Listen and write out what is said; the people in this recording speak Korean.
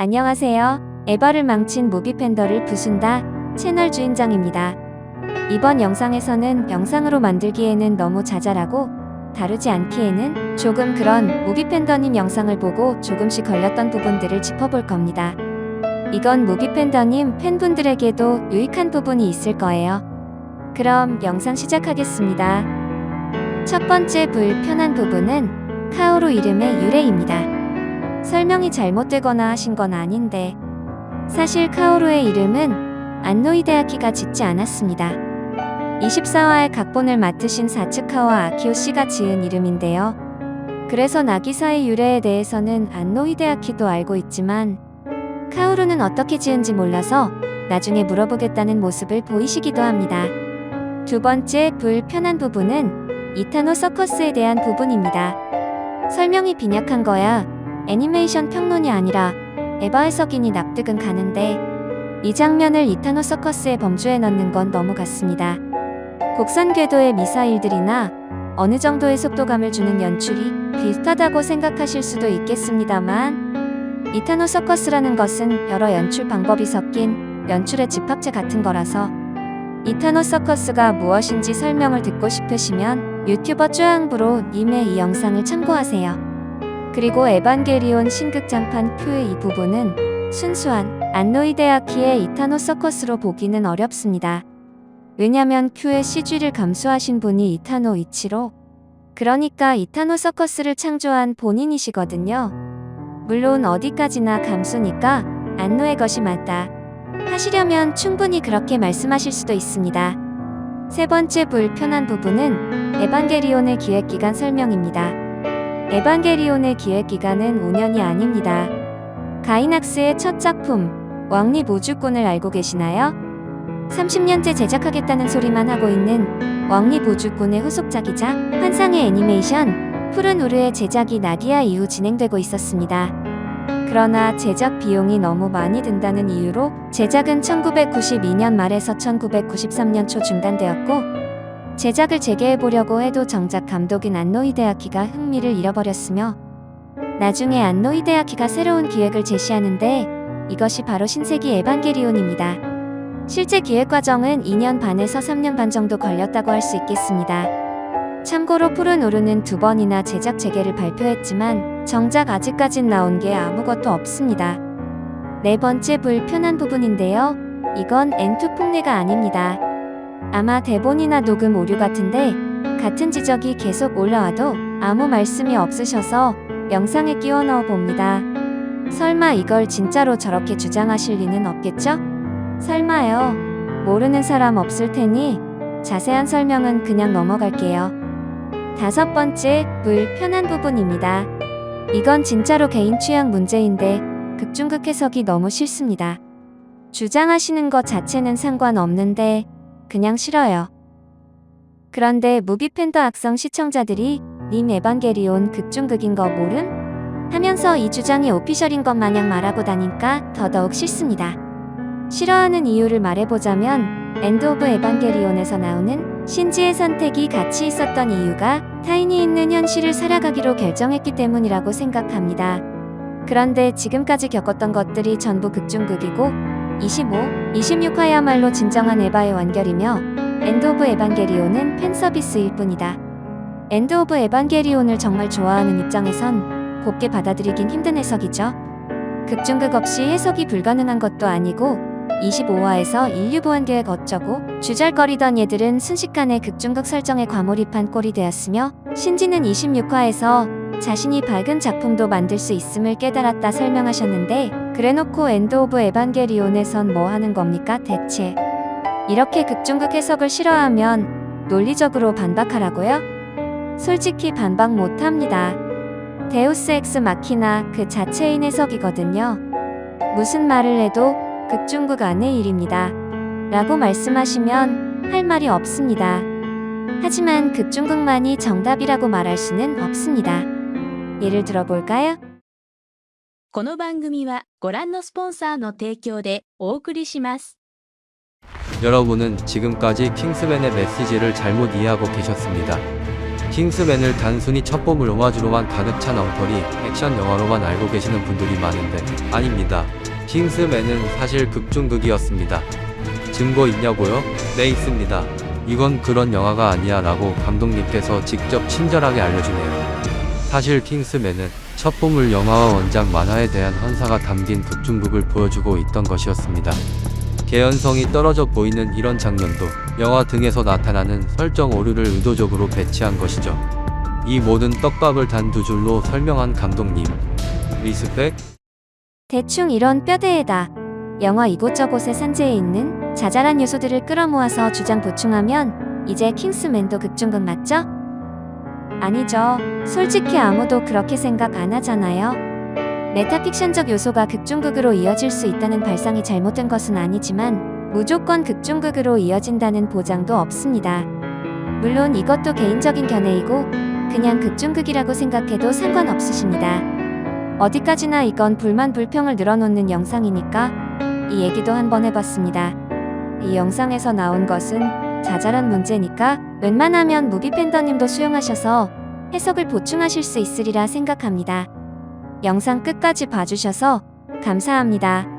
안녕하세요. 에바를 망친 무비팬더를 부순다 채널 주인장입니다. 이번 영상에서는 영상으로 만들기에는 너무 자잘하고 다루지 않기에는 조금 그런 무비팬더님 영상을 보고 조금씩 걸렸던 부분들을 짚어볼 겁니다. 이건 무비팬더님 팬분들에게도 유익한 부분이 있을 거예요. 그럼 영상 시작하겠습니다. 첫 번째 불편한 부분은 카오루 이름의 유래입니다. 설명이 잘못되거나 하신 건 아닌데 사실 카오루의 이름은 안노이데아키가 짓지 않았습니다. 24화의 각본을 맡으신 사츠카와 아키오 씨가 지은 이름인데요. 그래서 나기사의 유래에 대해서는 안노이데아키도 알고 있지만 카오루는 어떻게 지은지 몰라서 나중에 물어보겠다는 모습을 보이시기도 합니다. 두 번째 불편한 부분은 이타노 서커스에 대한 부분입니다. 설명이 빈약한 거야 애니메이션 평론이 아니라 에바 해석이니 납득은 가는데 이 장면을 이타노 서커스의 범주에 넣는 건 너무 같습니다. 곡선 궤도의 미사일들이나 어느 정도의 속도감을 주는 연출이 비슷하다고 생각하실 수도 있겠습니다만 이타노 서커스라는 것은 여러 연출 방법이 섞인 연출의 집합체 같은 거라서 이타노 서커스가 무엇인지 설명을 듣고 싶으시면 유튜버 쭈앙부로 님의 이 영상을 참고하세요. 그리고 에반게리온 신극장판 Q의 이 부분은 순수한 안노이데아키의 이타노 서커스로 보기는 어렵습니다. 왜냐면 Q의 CG를 감수하신 분이 이타노 이치로 그러니까 이타노 서커스를 창조한 본인이시거든요. 물론 어디까지나 감수니까 안노의 것이 맞다. 하시려면 충분히 그렇게 말씀하실 수도 있습니다. 세 번째 불편한 부분은 에반게리온의 기획기간 설명입니다. 에반게리온의 기획 기간은 5년이 아닙니다. 가이낙스의 첫 작품, 왕립 우주꾼을 알고 계시나요? 30년째 제작하겠다는 소리만 하고 있는 왕립 우주꾼의 후속작이자 환상의 애니메이션 푸른 우르의 제작이 나디아 이후 진행되고 있었습니다. 그러나 제작 비용이 너무 많이 든다는 이유로 제작은 1992년 말에서 1993년 초 중단되었고 제작을 재개해보려고 해도 정작 감독인 안노이데아키가 흥미를 잃어버렸으며 나중에 안노이데아키가 새로운 기획을 제시하는데 이것이 바로 신세기 에반게리온입니다. 실제 기획 과정은 2년 반에서 3년 반 정도 걸렸다고 할 수 있겠습니다. 참고로 푸른 오르는 두 번이나 제작 재개를 발표했지만 정작 아직까진 나온 게 아무것도 없습니다. 네 번째 불편한 부분인데요. 이건 엔투 폭내가 아닙니다. 아마 대본이나 녹음 오류 같은데 같은 지적이 계속 올라와도 아무 말씀이 없으셔서 영상에 끼워 넣어 봅니다. 설마 이걸 진짜로 저렇게 주장하실 리는 없겠죠? 설마요. 모르는 사람 없을 테니 자세한 설명은 그냥 넘어갈게요. 다섯 번째, 불편한 부분입니다. 이건 진짜로 개인 취향 문제인데 극중극 해석이 너무 싫습니다. 주장하시는 것 자체는 상관없는데 그냥 싫어요. 그런데 무비팬더 악성 시청자들이 님 에반게리온 극중극인 거 모름? 하면서 이 주장이 오피셜인 것 마냥 말하고 다니까 더더욱 싫습니다. 싫어하는 이유를 말해보자면 엔드 오브 에반게리온에서 나오는 신지의 선택이 같이 있었던 이유가 타인이 있는 현실을 살아가기로 결정했기 때문이라고 생각합니다. 그런데 지금까지 겪었던 것들이 전부 극중극이고 25, 26화야말로 진정한 에바의 완결이며 엔드 오브 에반게리온은 팬서비스일 뿐이다. 엔드 오브 에반게리온을 정말 좋아하는 입장에선 곱게 받아들이긴 힘든 해석이죠. 극중극 없이 해석이 불가능한 것도 아니고 25화에서 인류 보안 계획 어쩌고 주절거리던 얘들은 순식간에 극중극 설정에 과몰입한 꼴이 되었으며 신지는 26화에서 자신이 밝은 작품도 만들 수 있음을 깨달았다 설명하셨는데 그래놓고 엔드 오브 에반게리온에선 뭐 하는 겁니까 대체 이렇게 극중극 해석을 싫어하면 논리적으로 반박하라고요? 솔직히 반박 못합니다. 데우스 엑스 마키나 그 자체인 해석이거든요. 무슨 말을 해도 극중극 안의 일입니다. 라고 말씀하시면 할 말이 없습니다. 하지만 극중극만이 정답이라고 말할 수는 없습니다. 예를 들어볼까요? この番組はご覧のスポンサーの提供でお送りします。 여러분은 지금까지 킹스맨의 메시지를 잘못 이해하고 계셨습니다. 킹스맨을 단순히 첩보물 오마주로만 가득 찬 엉터리 액션 영화로만 알고 계시는 분들이 많은데 아닙니다. 킹스맨은 사실 극중극이었습니다. 증거 있냐고요? 네 있습니다. 이건 그런 영화가 아니야 라고 감독님께서 직접 친절하게 알려주네요. 사실 킹스맨은 첩보물 영화와 원작 만화에 대한 헌사가 담긴 극중극을 보여주고 있던 것이었습니다. 개연성이 떨어져 보이는 이런 장면도 영화 등에서 나타나는 설정 오류를 의도적으로 배치한 것이죠. 이 모든 떡밥을 단 두 줄로 설명한 감독님. 리스펙? 대충 이런 뼈대에다 영화 이곳저곳에 산재해 있는 자잘한 요소들을 끌어모아서 주장 보충하면 이제 킹스맨도 극중극 맞죠? 아니죠. 솔직히 아무도 그렇게 생각 안 하잖아요. 메타픽션적 요소가 극중극으로 이어질 수 있다는 발상이 잘못된 것은 아니지만 무조건 극중극으로 이어진다는 보장도 없습니다. 물론 이것도 개인적인 견해이고 그냥 극중극이라고 생각해도 상관없으십니다. 어디까지나 이건 불만 불평을 늘어놓는 영상이니까 이 얘기도 한번 해봤습니다. 이 영상에서 나온 것은 자잘한 문제니까 웬만하면 무비 팬더님도 수용하셔서 해석을 보충하실 수 있으리라 생각합니다. 영상 끝까지 봐주셔서 감사합니다.